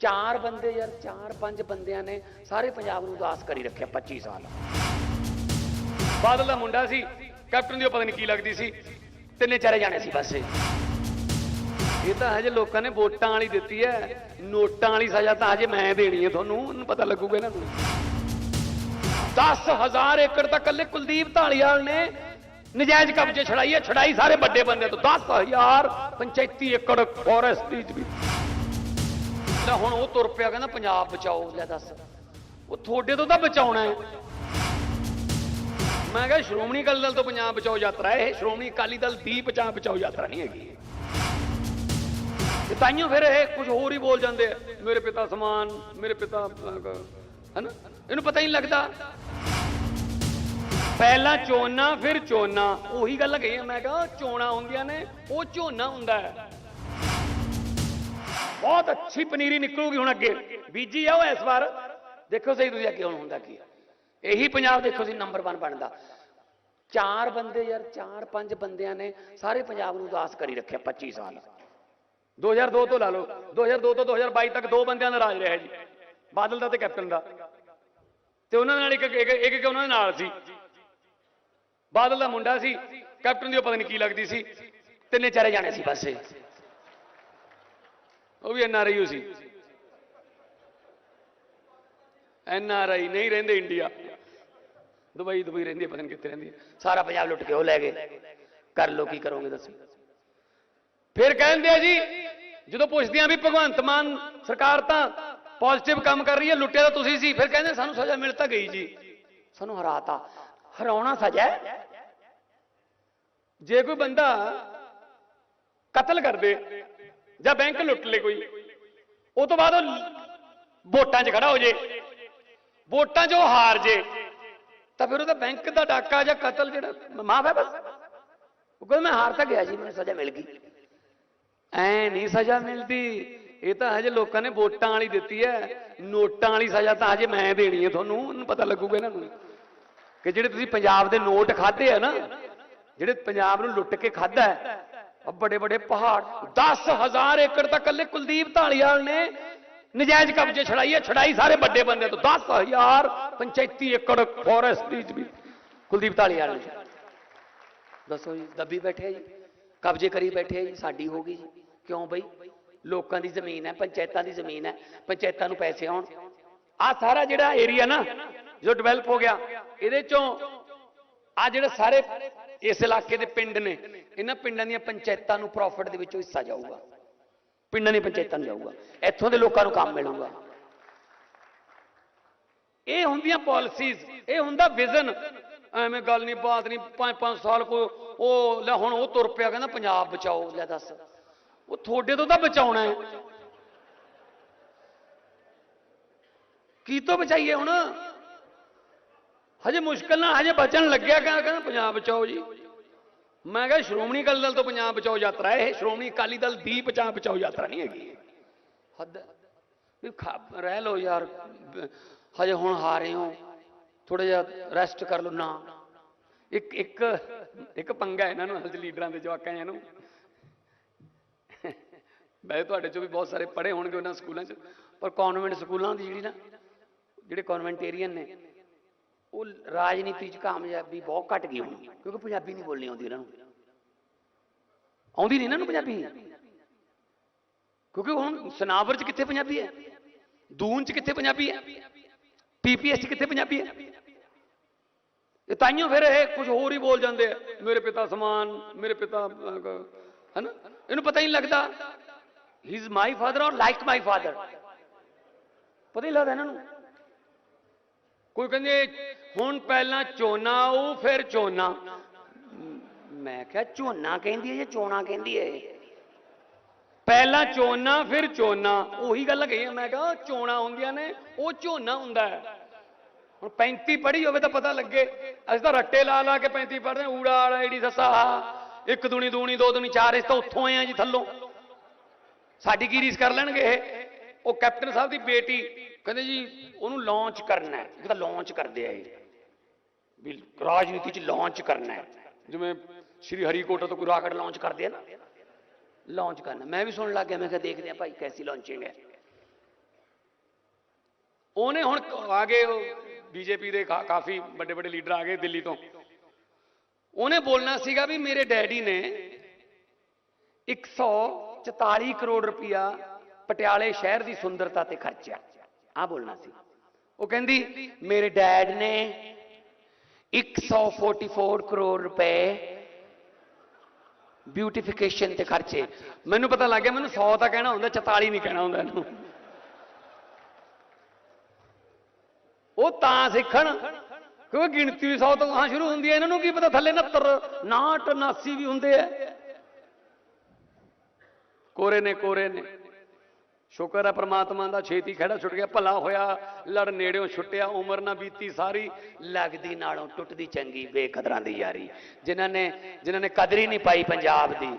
ਚਾਰ ਬੰਦੇ ਯਾਰ, ਚਾਰ ਪੰਜ ਬੰਦਿਆਂ ਨੇ ਸਾਰੇ ਪੰਜਾਬ ਨੂੰ ਉਦਾਸ ਕਰੀ ਰੱਖਿਆ 25 ਸਾਲ। ਬਾਦਲ ਦਾ ਮੁੰਡਾ ਸੀ, ਕੈਪਟਨ ਦੀ ਉਹ ਪਤਾ ਨਹੀਂ ਕੀ ਲੱਗਦੀ ਸੀ, ਤਿੰਨੇ ਚਾਰੇ ਜਾਣੇ ਸੀ ਬਸ। ਇਹ ਤਾਂ ਹਜੇ ਲੋਕਾਂ ਨੇ ਵੋਟਾਂ ਵਾਲੀ ਦਿੱਤੀ ਹੈ ਨੋਟਾਂ ਵਾਲੀ ਸਜ਼ਾ ਤਾਂ ਹਜੇ ਮੈਂ ਦੇਣੀ ਹੈ ਤੁਹਾਨੂੰ, ਉਹਨੂੰ ਪਤਾ ਲੱਗੂਗਾ ਇਹਨਾਂ ਨੂੰ 10000 ਏਕੜ ਤਾਂ ਕੱਲੇ ਕੁਲਦੀਪ ਢਾਲੀਵਾਲ ਨੇ ਨਜਾਇਜ਼ ਕਬਜ਼ੇ ਛੜਾਈ ਹੈ ਛੜਾਈ ਸਾਰੇ ਵੱਡੇ ਬੰਦੇ ਤੋਂ। 10000 ਪੰਚਾਇਤੀ ਏਕੜ ਫੋਰੈਸਟ ਦੀ ਜ਼ਮੀਨ। ਲੈ ਹੁਣ ਉਹ ਤੁਰ ਪਿਆ ਕਹਿੰਦਾ ਪੰਜਾਬ ਬਚਾਓ, ਲੈ ਦੱਸ। ਉਹ ਤੁਹਾਡੇ ਤੋਂ ਤਾਂ ਬਚਾਉਣਾ ਹੈ। ਮੈਂ ਕਿਹਾ ਸ਼੍ਰੋਮਣੀ ਅਕਾਲੀ ਦਲ ਤੋਂ ਪੰਜਾਬ ਬਚਾਓ ਯਾਤਰਾ ਇਹ ਸ਼੍ਰੋਮਣੀ ਅਕਾਲੀ ਦਲ ਦੀ ਪੰਜਾਬ ਬਚਾਓ ਯਾਤਰਾ ਨਹੀਂ ਹੈਗੀ। ਤੇ ਤਾਈਓ ਫਿਰ ਇਹ ਕੁਝ ਹੋਰ ਹੀ ਬੋਲ ਜਾਂਦੇ ਮੇਰੇ ਪਿਤਾ ਸਮਾਨ, ਮੇਰੇ ਪਿਤਾ, ਹਨਾ? ਇਹਨੂੰ ਪਤਾ ਹੀ ਨਹੀਂ ਲੱਗਦਾ। ਪਹਿਲਾਂ ਚੋਨਾ ਫਿਰ ਚੋਨਾ ਉਹੀ ਗੱਲ ਕਹੀ ਮੈਂ ਕਿਹਾ ਚੋਣਾ ਹੁੰਦੀਆਂ ਨੇ, ਉਹ ਝੋਨਾ ਹੁੰਦਾ ਹੈ। ਬਹੁਤ ਅੱਛੀ ਪਨੀਰੀ ਨਿਕਲੂਗੀ ਹੁਣ ਅੱਗੇ। ਬੀਜੀ ਆ ਉਹ ਇਸ ਵਾਰ। ਦੇਖੋ ਸਹੀ ਤੁਸੀਂ ਅੱਗੇ ਹੁਣ ਹੁੰਦਾ ਕੀ ਇਹੀ ਪੰਜਾਬ ਦੇਖੋ ਸੀ ਨੰਬਰ 1 ਬਣਦਾ। ਚਾਰ ਬੰਦੇ ਯਾਰ, ਚਾਰ ਪੰਜ ਬੰਦਿਆਂ ਨੇ ਸਾਰੇ ਪੰਜਾਬ ਨੂੰ ਉਦਾਸ ਕਰੀ ਰੱਖਿਆ 25 ਸਾਲ। 2002 ਤੋਂ ਲਾ ਲਓ। 2002 ਤੋਂ 2022 ਤੱਕ ਦੋ ਬੰਦਿਆਂ ਦਾ ਰਾਜ ਰਿਹਾ ਜੀ। ਬਾਦਲ ਦਾ ਤੇ ਕੈਪਟਨ ਦਾ। ਤੇ ਉਹਨਾਂ ਨਾਲ ਇੱਕ ਇੱਕ ਇੱਕ ਉਹਨਾਂ ਦੇ ਨਾਲ ਸੀ। ਬਾਦਲ ਦਾ ਮੁੰਡਾ ਸੀ। ਕੈਪਟਨ ਦੀ ਉਹ ਪਤਾ ਨਹੀਂ ਕੀ ਲੱਗਦੀ ਸੀ। ਤਿੰਨੇ ਚਾਰੇ ਜਾਣੇ ਸੀ ਬਸ। ਉਹ ਵੀ ਐਨਆਰਆਈ ਸੀ। ਐਨਆਰਆਈ ਨਹੀਂ ਰਹਿੰਦੇ ਇੰਡੀਆ। ਦੁਬਈ ਦੁਬਈ ਰਹਿੰਦੀ ਪਤਾ ਨਹੀਂ ਕਿੱਥੇ ਰਹਿੰਦੀ ਸਾਰਾ ਪੰਜਾਬ ਲੁੱਟ ਕੇ ਉਹ ਲੈ ਗਏ। ਕਰ ਲੋ ਕੀ ਕਰੋਗੇ ਦੱਸੋ। ਫਿਰ ਕਹਿੰਦੇ ਆ ਜੀ, ਜਦੋਂ ਪੁੱਛਦੇ ਆ ਵੀ ਭਗਵੰਤ ਮਾਨ ਸਰਕਾਰ ਤਾਂ ਪੋਜ਼ਿਟਿਵ ਕੰਮ ਕਰ ਰਹੀ ਹੈ, ਲੁੱਟਿਆ ਤਾਂ ਤੁਸੀਂ ਸੀ। ਫਿਰ ਕਹਿੰਦੇ ਸਾਨੂੰ ਸਜ਼ਾ ਮਿਲ ਤਾਂ ਗਈ ਜੀ। ਸਾਨੂੰ ਹਰਾਤਾ। ਹਰਾਉਣਾ ਸਜ਼ਾ ਜੇ ਕੋਈ ਬੰਦਾ ਕਤਲ ਕਰਦੇ ਜਾਂ ਬੈਂਕ ਲੁੱਟ ਲੇ ਕੋਈ। ਉਹ ਤੋਂ ਬਾਅਦ ਉਹ ਵੋਟਾਂ 'ਚ ਖੜਾ ਹੋ ਜੇ। ਵੋਟਾਂ 'ਚ ਉਹ ਹਾਰ ਜੇ। ਤਾਂ ਫਿਰ ਉਹਦਾ ਬੈਂਕ ਦਾ ਡਾਕਾ ਜਾਂ ਕਤਲ ਜਿਹੜਾ, ਮਾਫ ਹੈ ਬਸ। ਉਹ ਕਹਿੰਦਾ, ਮੈਂ ਹਾਰ ਤਾਂ ਗਿਆ ਜੀ, ਮੈਨੂੰ ਸਜ਼ਾ ਮਿਲ ਗਈ। ਐ ਨਹੀਂ ਸਜ਼ਾ ਮਿਲਦੀ। ਇਹ ਤਾਂ ਹਜੇ ਲੋਕਾਂ ਨੇ ਵੋਟਾਂ ਵਾਲੀ ਦਿੱਤੀ ਹੈ। ਨੋਟਾਂ ਵਾਲੀ ਸਜ਼ਾ ਤਾਂ ਹਜੇ ਮੈਂ ਦੇਣੀ ਹੈ ਤੁਹਾਨੂੰ। ਉਹਨੂੰ ਪਤਾ ਲੱਗੂਗਾ ਇਹਨਾਂ ਨੂੰ। ਕਿ ਜਿਹੜੇ ਤੁਸੀਂ ਪੰਜਾਬ ਦੇ ਨੋਟ ਖਾਦੇ ਆ ਨਾ, ਜਿਹੜੇ ਪੰਜਾਬ ਨੂੰ ਲੁੱਟ ਕੇ ਖਾਦਾ ਹੈ ਆ ਬੜੇ ਬੜੇ ਪਹਾੜ 10000 ਏਕੜ ਤਾਂ ਕੱਲੇ ਕੁਲਦੀਪ ਢਾਲੀਵਾਲ ਨੇ ਨਜਾਇਜ਼ ਕਬਜ਼ੇ ਛੜਾਈ ਹੈ ਛੜਾਈ ਸਾਰੇ ਵੱਡੇ ਬੰਦੇ ਤੋਂ 10000 ਪੰਚਾਇਤੀ ਏਕੜ ਫੋਰੈਸਟ ਦੀ ਜ਼ਮੀਨ ਕੁਲਦੀਪ ਢਾਲੀਵਾਲ ਨੇ ਦੱਸੋ ਜੀ ਦੱਬੀ ਬੈਠੇ ਆ ਜੀ ਕਬਜ਼ੇ ਕਰੀ ਬੈਠੇ ਆ ਜੀ ਸਾਡੀ ਹੋ ਗਈ ਜੀ ਕਿਉਂ ਬਈ ਲੋਕਾਂ ਦੀ ਜ਼ਮੀਨ ਹੈ ਪੰਚਾਇਤਾਂ ਦੀ ਜ਼ਮੀਨ ਹੈ ਪੰਚਾਇਤਾਂ ਨੂੰ ਪੈਸੇ ਆਉਣ ਆ ਸਾਰਾ ਜਿਹੜਾ ਏਰੀਆ ਨਾ ਜੋ ਡਿਵੈਲਪ ਹੋ ਗਿਆ ਇਹਦੇ ਚੋਂ ਆ ਜਿਹੜੇ ਸਾਰੇ ਇਸ ਇਲਾਕੇ ਦੇ ਪਿੰਡ ਨੇ। ਇਹਨਾਂ ਪਿੰਡਾਂ ਦੀਆਂ ਪੰਚਾਇਤਾਂ ਨੂੰ ਪ੍ਰੋਫਿਟ ਦੇ ਵਿੱਚੋਂ ਹਿੱਸਾ ਜਾਊਗਾ। ਪਿੰਡਾਂ ਦੀਆਂ ਪੰਚਾਇਤਾਂ ਨੂੰ ਜਾਊਗਾ। ਇੱਥੋਂ ਦੇ ਲੋਕਾਂ ਨੂੰ ਕੰਮ ਮਿਲੂਗਾ। ਇਹ ਹੁੰਦੀਆਂ ਪਾਲਿਸੀਜ਼ ਇਹ ਹੁੰਦਾ ਵਿਜ਼ਨ ਐਵੇਂ ਗੱਲ ਨਹੀਂ, ਬਾਤ ਨਹੀਂ, ਪੰਜ ਪੰਜ ਸਾਲ ਕੋ ਉਹ ਲੈ ਹੁਣ ਉਹ ਤੁਰ ਪਿਆ, ਕਹਿੰਦਾ ਪੰਜਾਬ ਬਚਾਓ, ਲੈ ਦੱਸ। ਉਹ ਤੁਹਾਡੇ ਤੋਂ ਤਾਂ ਬਚਾਉਣਾ ਹੈ। ਕੀ ਤੋਂ ਬਚਾਈਏ ਹੁਣ? ਹਜੇ ਮੁਸ਼ਕਲ ਨਾਲ ਹਜੇ ਬਚਣ ਲੱਗਿਆ, ਕਹਿੰਦਾ ਕਹਿੰਦਾ ਪੰਜਾਬ ਬਚਾਓ ਜੀ। ਮੈਂ ਕਿਹਾ ਸ਼੍ਰੋਮਣੀ ਅਕਾਲੀ ਦਲ ਤੋਂ ਪੰਜਾਬ ਬਚਾਓ ਯਾਤਰਾ ਇਹ ਸ਼੍ਰੋਮਣੀ ਅਕਾਲੀ ਦਲ ਦੀ ਪੰਜਾਬ ਬਚਾਓ ਯਾਤਰਾ ਨਹੀਂ ਹੈਗੀ। ਹੱਦ ਵੀ ਰਹਿ ਲਓ ਯਾਰ। ਹਜੇ ਹੁਣ ਹਾਰੇ ਹੋ। ਥੋੜਾ ਜਿਹਾ ਰੈਸਟ ਕਰ ਲਓ ਨਾ। ਇੱਕ ਇੱਕ ਇੱਕ ਪੰਗਾ ਇਹਨਾਂ ਨੂੰ ਅਸਲ ਲੀਡਰਾਂ ਦੇ ਜਵਾਕਾਂ ਇਹਨੂੰ ਮੈਂ ਤੁਹਾਡੇ ਚੋਂ ਵੀ ਬਹੁਤ ਸਾਰੇ ਪੜ੍ਹੇ ਹੋਣਗੇ ਉਹਨਾਂ ਸਕੂਲਾਂ 'ਚ। ਪਰ ਕਨਵੈਂਟ ਸਕੂਲਾਂ ਦੀ ਜਿਹੜੀ ਨਾ, ਜਿਹੜੇ ਕਨਵੈਂਟੇਰੀਅਨ ਨੇ ਉਹ ਰਾਜਨੀਤੀ 'ਚ ਕਾਮਯਾਬੀ ਬਹੁਤ ਘਟ ਗਈ ਹੁਣ ਕਿਉਂਕਿ ਪੰਜਾਬੀ ਨਹੀਂ ਬੋਲਣੀ ਆਉਂਦੀ ਇਹਨਾਂ ਨੂੰ ਆਉਂਦੀ ਨਹੀਂ ਇਹਨਾਂ ਨੂੰ ਪੰਜਾਬੀ ਕਿਉਂਕਿ ਹੁਣ ਸਨਾਵਰ 'ਚ ਕਿੱਥੇ ਪੰਜਾਬੀ ਹੈ ਦੂਨ 'ਚ ਕਿੱਥੇ ਪੰਜਾਬੀ ਹੈ ਪੀਪੀਐਸ 'ਚ ਕਿੱਥੇ ਪੰਜਾਬੀ ਹੈ ਇਹ ਤਾਈਓ ਫਿਰ ਇਹ ਕੁਝ ਹੋਰ ਹੀ ਬੋਲ ਜਾਂਦੇ ਆ ਮੇਰੇ ਪਿਤਾ ਸਮਾਨ ਮੇਰੇ ਪਿਤਾ ਅਹ, ਹੈਨਾ ਇਹਨੂੰ ਪਤਾ ਹੀ ਨਹੀਂ ਲੱਗਦਾ he is my father or like my father ਪਤਾ ਹੀ ਲੱਗਦਾ ਇਹਨਾਂ ਨੂੰ ਕੋਈ ਕਹਿੰਦੇ, ਹੁਣ ਪਹਿਲਾਂ ਚੋਨਾ, ਉਹ ਫਿਰ ਚੋਨਾ। ਮੈਂ ਕਿਹਾ ਝੋਨਾ ਕਹਿੰਦੀ ਹੈ ਜਾਂ ਚੋਣਾ ਕਹਿੰਦੀ ਹੈ? ਪਹਿਲਾਂ ਚੋਨਾ, ਫਿਰ ਚੋਨਾ। ਉਹੀ ਗੱਲ ਕਹੀ ਆ। ਮੈਂ ਕਿਹਾ, ਚੋਣਾ ਹੁੰਦੀਆਂ ਨੇ, ਉਹ ਝੋਨਾ ਹੁੰਦਾ ਹੈ। ਹੁਣ 35 ਪੜ੍ਹੀ ਹੋਵੇ ਤਾਂ ਪਤਾ ਲੱਗੇ। ਅਸੀਂ ਤਾਂ ਰੱਟੇ ਲਾ ਲਾ ਕੇ 35 ਪੜ੍ਹਦੇ ਹਾਂ। ਊੜਾ ਆੜਾ ਈੜੀ ਸੱਸਾ। ਇੱਕ ਦੁਣੀ ਦੂਣੀ, ਦੋ ਦੁਣੀ, ਚਾਰ, ਇਸ ਤਾਂ ਉੱਥੋਂ ਆਏ ਆ ਜੀ ਥੱਲੋਂ। ਸਾਡੀ ਕੀ ਰੀਸ ਕਰ ਲੈਣਗੇ ਇਹ? ਉਹ ਕੈਪਟਨ ਸਾਹਿਬ ਦੀ ਬੇਟੀ ਕਹਿੰਦੇ ਜੀ ਉਹਨੂੰ ਲਾਂਚ ਕਰਨਾ ਹੈ। ਇਹ ਤਾਂ ਲਾਂਚ ਕਰਦੇ ਆ ਇਹ। ਵੀ ਰਾਜਨੀਤੀ ਚ ਲਾਂਚ ਕਰਨਾ ਹੈ। ਜਿਵੇਂ ਸ਼੍ਰੀ ਹਰੀਕੋਟਾ ਤੋਂ ਕੋਈ ਰਾਕਟ ਲਾਂਚ ਕਰਦੇ ਆ ਨਾ। ਲਾਂਚ ਕਰਨਾ। ਮੈਂ ਵੀ ਸੁਣਨ ਲੱਗ ਗਿਆ। ਮੈਂ ਕਿਹਾ ਦੇਖਦੇ ਆ ਭਾਈ ਕੈਸੀ ਲਾਂਚਿੰਗ ਹੈ। ਉਹਨੇ ਹੁਣ ਕ- ਆ ਗਏ ਬੀਜੇਪੀ ਦੇ ਕਾ- ਕਾਫੀ ਵੱਡੇ ਵੱਡੇ ਲੀਡਰ ਆ ਗਏ ਦਿੱਲੀ ਤੋਂ। ਉਹਨੇ ਬੋਲਣਾ ਸੀਗਾ ਵੀ ਮੇਰੇ ਡੈਡੀ ਨੇ 144 ਕਰੋੜ ਰੁਪਇਆ ਪਟਿਆਲੇ ਸ਼ਹਿਰ ਦੀ ਸੁੰਦਰਤਾ ਤੇ ਖਰਚਿਆ। ਆ ਬੋਲਣਾ ਸੀ। ਉਹ ਕਹਿੰਦੀ, ਮੇਰੇ ਡੈਡ ਨੇ 144 ਕਰੋੜ ਰੁਪਏ ਬਿਊਟੀਫਿਕੇਸ਼ਨ ਤੇ ਖਰਚੇ। ਮੈਨੂੰ ਪਤਾ ਲੱਗ ਗਿਆ, ਮੈਨੂੰ 100 ਤਾਂ ਕਹਿਣਾ ਹੁੰਦਾ 44 ਨਹੀਂ ਕਹਿਣਾ ਹੁੰਦਾ ਇਹਨੂੰ। ਉਹ ਤਾਂ ਸਿੱਖਣ, ਕਿਉਂਕਿ ਗਿਣਤੀ ਵੀ 100 ਤੋਂ ਹਾਂ ਸ਼ੁਰੂ ਹੁੰਦੀ ਹੈ, ਇਹਨਾਂ ਨੂੰ ਕੀ ਪਤਾ, ਥੱਲੇ 69 59 79 ਵੀ ਹੁੰਦੇ ਆ। ਕੋਰੇ ਨੇ ਕੋਰੇ ਨੇ। ਸ਼ੁਕਰ ਹੈ ਪ੍ਰਮਾਤਮਾ ਦਾ, ਛੇਤੀ ਖੜਾ ਛੁੱਟ ਗਿਆ, ਭਲਾ ਹੋਇਆ। ਲੜ ਨੇੜਿਓਂ ਛੁੱਟਿਆ, ਉਮਰ ਨਾ ਬੀਤੀ ਸਾਰੀ। ਲੱਗਦੀ ਨਾਲੋਂ ਟੁੱਟਦੀ ਚੰਗੀ, ਬੇਕਦਰਾਂ ਦੀ ਯਾਰੀ। ਜਿਨ੍ਹਾਂ ਨੇ ਜਿਨ੍ਹਾਂ ਨੇ ਕਦਰ ਹੀ ਨਹੀਂ ਪਾਈ ਪੰਜਾਬ ਦੀ।